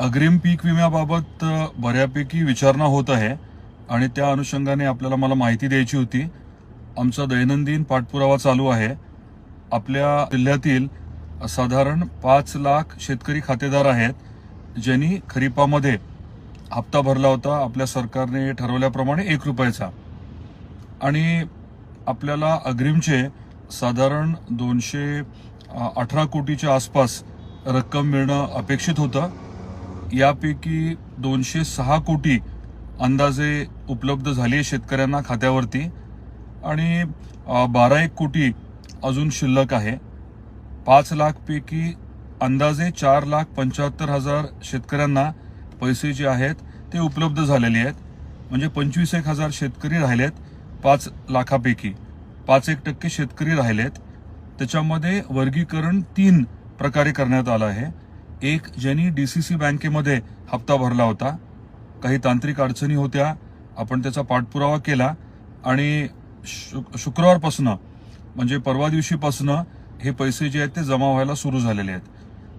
अग्रिम पीक विम्याबाबत बऱ्यापैकी विचारणा होत आहे आणि त्या अनुषंगाने आपल्याला मला माहिती द्यायची होती. आमचा दैनंदिन पाठपुरावा चालू आहे. आपल्या जिल्ह्यातील साधारण पाच लाख शेतकरी खातेदार आहेत ज्यांनी खरीपामध्ये हप्ता भरला होता. आपल्या सरकारने ठरवल्याप्रमाणे एक रुपयाचा. आणि आपल्याला अग्रिमचे साधारण दोनशे अठरा कोटीच्या आसपास रक्कम मिळणं अपेक्षित होतं. यापैकी दोनशे सहा कोटी अंदाजे उपलब्ध झाली आहे शेतकऱ्यांना खात्यावरती. आणि बारा एक कोटी अजून शिल्लक आहे. पाच लाखपैकी अंदाजे चार लाख पंच्याहत्तर हजार शेतकऱ्यांना पैसे जे आहेत ते उपलब्ध झालेले आहेत. म्हणजे पंचवीस एक हजार शेतकरी राहिलेत पाच लाखापैकी. पाच एक टक्के शेतकरी राहिलेत. त्याच्यामध्ये वर्गीकरण तीन प्रकारे करण्यात आलं आहे. एक ज्यांनी सी बँकेमध्ये हप्ता भरला होता. काही तांत्रिक अडचणी होत्या. आपण त्याचा पाठपुरावा केला आणि शु- शुक्रवारपासनं म्हणजे परवा दिवशीपासनं हे पैसे जे आहेत ते जमा व्हायला सुरू झालेले आहेत.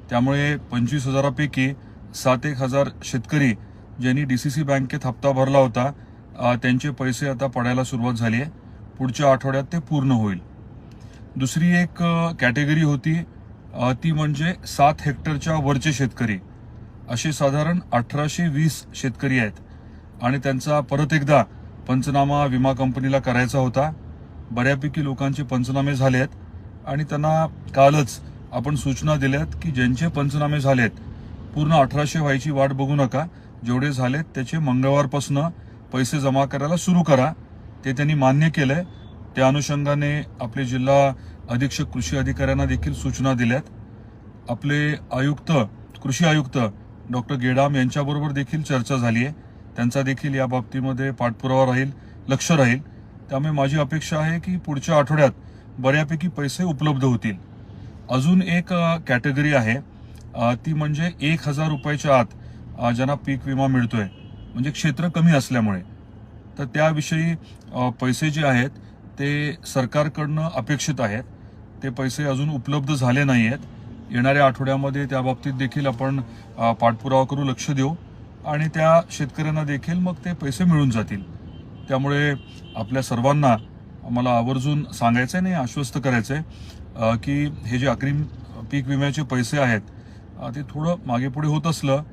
त्यामुळे पंचवीस हजारापैकी सात एक हजार शेतकरी ज्यांनी डी सी सी बँकेत हप्ता भरला होता त्यांचे पैसे आता पडायला सुरुवात झाली आहे. पुढच्या आठवड्यात ते पूर्ण होईल. दुसरी एक कॅटेगरी होती. ती म्हणजे सात हेक्टरच्या वरचे शेतकरी. असे साधारण अठराशे वीस शेतकरी आहेत. आणि त्यांचा परत एकदा पंचनामा विमा कंपनीला करायचा होता. बऱ्यापैकी लोकांचे पंचनामे झाले आहेत. आणि त्यांना कालच आपण सूचना दिल्यात की ज्यांचे पंचनामे झालेत पूर्ण अठराशे व्हायची वाट बघू नका. जेवढे झालेत त्याचे मंगळवारपासनं पैसे जमा करायला सुरू करा. ते त्यांनी मान्य केलंय. त्या अनुषंगाने आपले जिल्हा अधीक्षक कृषी अधिकाऱ्यांना देखील सूचना दिल्यात. आपले आयुक्त कृषी आयुक्त डॉक्टर गेडाम यांच्याबरोबर देखील चर्चा झाली आहे. त्यांचा देखील या बाबतीमध्ये पाठपुरावा राहील लक्ष राहील. त्यामुळे माझी अपेक्षा आहे की पुढच्या आठवड्यात बऱ्यापैकी पैसे उपलब्ध होतील. अजून एक कॅटेगरी आहे. ती म्हणजे एक हजार रुपयाच्या आत ज्यांना पीक विमा मिळतोय. म्हणजे क्षेत्र कमी असल्यामुळे. तर त्याविषयी पैसे जे आहेत ते सरकारकडनं अपेक्षित आहेत. ते पैसे अजून उपलब्ध झाले नाही आहेत येणाऱ्या आठवड्यामध्ये त्या बाबतीत देखील आपण पाठपुरावा करू लक्ष देऊ. आणि त्या शेतकऱ्यांना देखील मग ते पैसे मिळून जातील. त्यामुळे आपल्या सर्वांना मला आवर्जून सांगायचं आहे नाही आश्वस्त करायचं आहे की हे जे अग्रिम पीक विम्याचे पैसे आहेत ते थोडं मागेपुढे होत असलं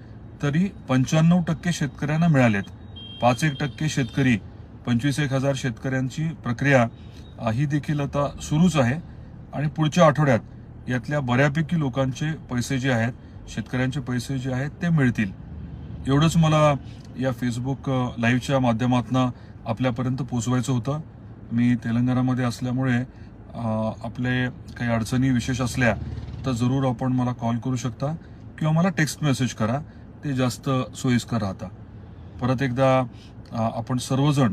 तरी पंच्याण्णव टक्के शेतकऱ्यांना मिळालेत. पाच एक टक्के शेतकरी पंचवीस एक हजार शेतकऱ्यांची प्रक्रिया ही देखील आता सुरूच आहे. आणि पुढच्या आठवड्यात यातल्या बऱ्यापैकी लोकांचे पैसे जे आहेत शेतकऱ्यांचे पैसे जे आहेत ते मिळतील. एवढंच मला या फेसबुक लाईव्हच्या माध्यमातून आपल्यापर्यंत पोचवायचं होतं. मी तेलंगणामध्ये असल्यामुळे आपले काही अडचणी विशेष असल्या तर जरूर आपण मला कॉल करू शकता किंवा मला टेक्स्ट मेसेज करा. ते जास्त सोयीस्कर राहता. परत एकदा आपण सर्वजण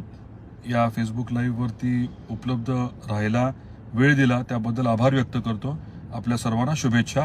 या फेसबुक लाईव्हवरती उपलब्ध राहायला वेळ दिला त्याबद्दल आभार व्यक्त करतो. आपल्या सर्वांना शुभेच्छा.